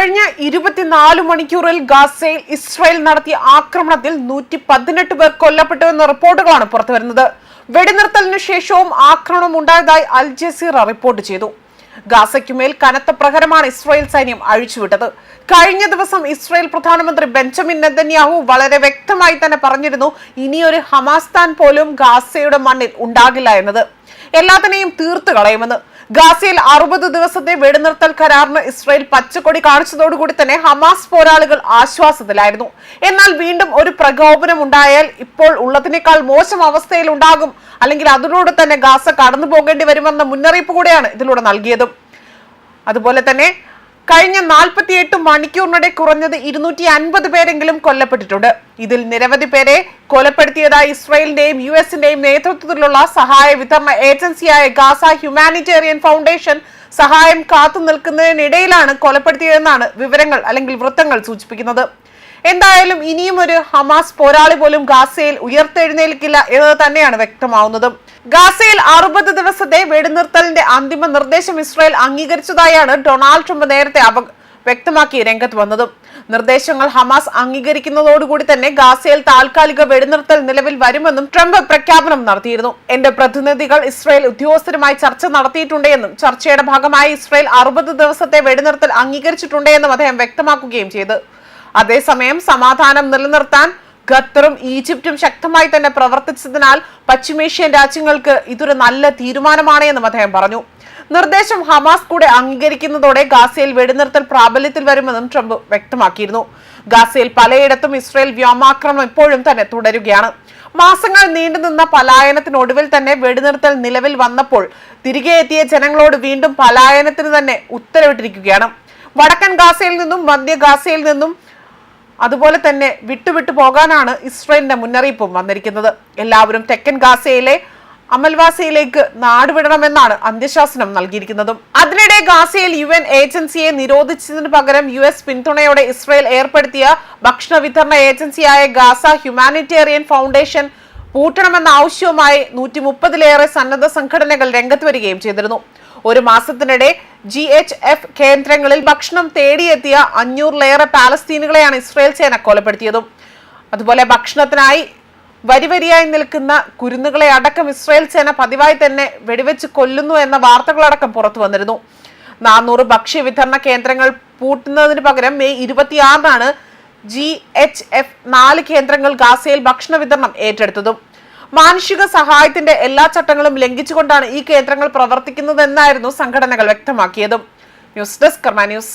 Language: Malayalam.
കഴിഞ്ഞ ഇരുപത്തിനാല് മണിക്കൂറിൽ ഗാസയിൽ ഇസ്രായേൽ നടത്തിയ ആക്രമണത്തിൽ നൂറ്റി പതിനെട്ട് പേർ കൊല്ലപ്പെട്ടുവെന്ന റിപ്പോർട്ടുകളാണ് പുറത്തുവരുന്നത്. വെടിനിർത്തലിനു ശേഷവും ആക്രമണം ഉണ്ടായതായി അൽ ജസീറ റിപ്പോർട്ട് ചെയ്തു. ഗാസയ്ക്കുമേൽ കനത്ത പ്രഹരമാണ് ഇസ്രായേൽ സൈന്യം അഴിച്ചുവിട്ടത്. കഴിഞ്ഞ ദിവസം ഇസ്രായേൽ പ്രധാനമന്ത്രി ബെഞ്ചമിൻ നെതന്യാഹു വളരെ വ്യക്തമായി തന്നെ പറഞ്ഞിരുന്നു ഇനിയൊരു ഹമാസ്ഥാൻ പോലും ഗാസയുടെ മണ്ണിൽ ഉണ്ടാകില്ല എന്നത്. എല്ലാത്തിനെയും തീർത്തു കളയുമെന്ന്. ഗാസയിൽ അറുപത് ദിവസത്തെ വെടിനിർത്തൽ കരാറിന് ഇസ്രായേൽ പച്ചക്കൊടി കാണിച്ചതോടുകൂടി തന്നെ ഹമാസ് പോരാളികൾ ആശ്വാസത്തിലായിരുന്നു. എന്നാൽ വീണ്ടും ഒരു പ്രകോപനം ഉണ്ടായാൽ ഇപ്പോൾ ഉള്ളതിനേക്കാൾ മോശം അവസ്ഥയിൽ ഉണ്ടാകും. അല്ലെങ്കിൽ അതിലൂടെ തന്നെ ഗാസ കടന്നു പോകേണ്ടി വരുമെന്ന മുന്നറിയിപ്പ് കൂടെയാണ് ഇതിലൂടെ നൽകിയതും. അതുപോലെ തന്നെ കഴിഞ്ഞ നാൽപ്പത്തിയെട്ട് മണിക്കൂറിനിടെ കുറഞ്ഞത് ഇരുന്നൂറ്റി അൻപത് പേരെങ്കിലും കൊല്ലപ്പെട്ടിട്ടുണ്ട്. ഇതിൽ നിരവധി പേരെ കൊലപ്പെടുത്തിയതായി ഇസ്രായേലിന്റെയും യു എസിന്റെയും നേതൃത്വത്തിലുള്ള സഹായ വിതരണ ഏജൻസിയായ ഗാസ ഹ്യൂമാനിറ്റേറിയൻ ഫൗണ്ടേഷൻ സഹായം കാത്തു നിൽക്കുന്നതിനിടയിലാണ് കൊലപ്പെടുത്തിയതെന്നാണ് വിവരങ്ങൾ അല്ലെങ്കിൽ വൃത്തങ്ങൾ സൂചിപ്പിക്കുന്നത്. എന്തായാലും ഇനിയും ഒരു ഹമാസ് പോരാളി പോലും ഗാസയിൽ ഉയർത്തെഴുന്നേൽക്കില്ല എന്നത് തന്നെയാണ് വ്യക്തമാവുന്നത്. ഗാസയിൽ അറുപത് ദിവസത്തെ വെടിനിർത്തലിന്റെ അന്തിമ നിർദ്ദേശം ഇസ്രായേൽ അംഗീകരിച്ചതായാണ് ഡൊണാൾഡ് ട്രംപ് നേരത്തെ അവ വ്യക്തമാക്കി രംഗത്ത് വന്നതും. നിർദ്ദേശങ്ങൾ ഹമാസ് അംഗീകരിക്കുന്നതോടുകൂടി തന്നെ ഗാസയിൽ താൽക്കാലിക വെടിനിർത്തൽ നിലവിൽ വരുമെന്നും ട്രംപ് പ്രഖ്യാപനം നടത്തിയിരുന്നു. എന്റെ പ്രതിനിധികൾ ഇസ്രായേൽ ഉദ്യോഗസ്ഥരുമായി ചർച്ച നടത്തിയിട്ടുണ്ടെന്നും ചർച്ചയുടെ ഭാഗമായി ഇസ്രായേൽ അറുപത് ദിവസത്തെ വെടിനിർത്തൽ അംഗീകരിച്ചിട്ടുണ്ടെന്നും അദ്ദേഹം വ്യക്തമാക്കുകയും ചെയ്തു. അതേസമയം സമാധാനം നിലനിർത്താൻ ഖത്തറും ഈജിപ്തും ശക്തമായി തന്നെ പ്രവർത്തിച്ചതിനാൽ പശ്ചിമേഷ്യൻ രാജ്യങ്ങൾക്ക് ഇതൊരു നല്ല തീരുമാനമാണ് എന്നും അദ്ദേഹം പറഞ്ഞു. നിർദ്ദേശം ഹമാസ് കൂടെ അംഗീകരിക്കുന്നതോടെ ഗാസയിൽ വെടിനിർത്തൽ പ്രാബല്യത്തിൽ വരുമെന്നും ട്രംപ് വ്യക്തമാക്കിയിരുന്നു. ഗാസയിൽ പലയിടത്തും ഇസ്രായേൽ വ്യോമാക്രമണം ഇപ്പോഴും തന്നെ തുടരുകയാണ്. മാസങ്ങൾ നീണ്ടുനിന്ന പലായനത്തിനൊടുവിൽ തന്നെ വെടിനിർത്തൽ നിലവിൽ വന്നപ്പോൾ തിരികെ എത്തിയ ജനങ്ങളോട് വീണ്ടും പലായനത്തിന് തന്നെ ഉത്തരവിട്ടിരിക്കുകയാണ്. വടക്കൻ ഗാസയിൽ നിന്നും മധ്യ ഗാസയിൽ നിന്നും അതുപോലെ തന്നെ വിട്ടുവിട്ടു പോകാനാണ് ഇസ്രയേലിന്റെ മുന്നറിയിപ്പും വന്നിരിക്കുന്നത്. എല്ലാവരും തെക്കൻ ഗാസയിലെ അമൽവാസിയിലേക്ക് നാടുവിടണമെന്നാണ് അന്ത്യശാസനം നൽകിയിരിക്കുന്നതും. അതിനിടെ ഗാസയിൽ യു എൻ ഏജൻസിയെ നിരോധിച്ചതിന് പകരം യു എസ് പിന്തുണയോടെ ഇസ്രയേൽ ഏർപ്പെടുത്തിയ ഭക്ഷണ വിതരണ ഏജൻസിയായ ഗാസ ഹ്യൂമാനിറ്റേറിയൻ ഫൗണ്ടേഷൻ പൂട്ടണമെന്ന ആവശ്യവുമായി നൂറ്റി മുപ്പതിലേറെ സന്നദ്ധ സംഘടനകൾ രംഗത്ത് വരികയും ചെയ്തിരുന്നു. ഒരു മാസത്തിനിടെ ജി എച്ച് എഫ് കേന്ദ്രങ്ങളിൽ ഭക്ഷണം തേടിയെത്തിയ അഞ്ഞൂറിലേറെ പാലസ്തീനുകളെയാണ് ഇസ്രയേൽ സേന കൊലപ്പെടുത്തിയതും. അതുപോലെ ഭക്ഷണത്തിനായി വരിവരിയായി നിൽക്കുന്ന കുരുന്നുകളെ അടക്കം ഇസ്രയേൽ സേന പതിവായി തന്നെ വെടിവെച്ച് കൊല്ലുന്നു എന്ന വാർത്തകളടക്കം പുറത്തു വന്നിരുന്നു. നാനൂറ് ഭക്ഷ്യ വിതരണ കേന്ദ്രങ്ങൾ പൂട്ടുന്നതിന് പകരം മെയ് ഇരുപത്തിയാറിനാണ് ജി എച്ച് എഫ് നാല് കേന്ദ്രങ്ങൾ ഗാസയിൽ ഭക്ഷണ വിതരണം ഏറ്റെടുത്തതും. മാനുഷിക സഹായത്തിന്റെ എല്ലാ ചട്ടങ്ങളും ലംഘിച്ചുകൊണ്ടാണ് ഈ കേന്ദ്രങ്ങൾ പ്രവർത്തിക്കുന്നതെന്നായിരുന്നു സംഘടനകൾ വ്യക്തമാക്കിയതും. News desk Karma news.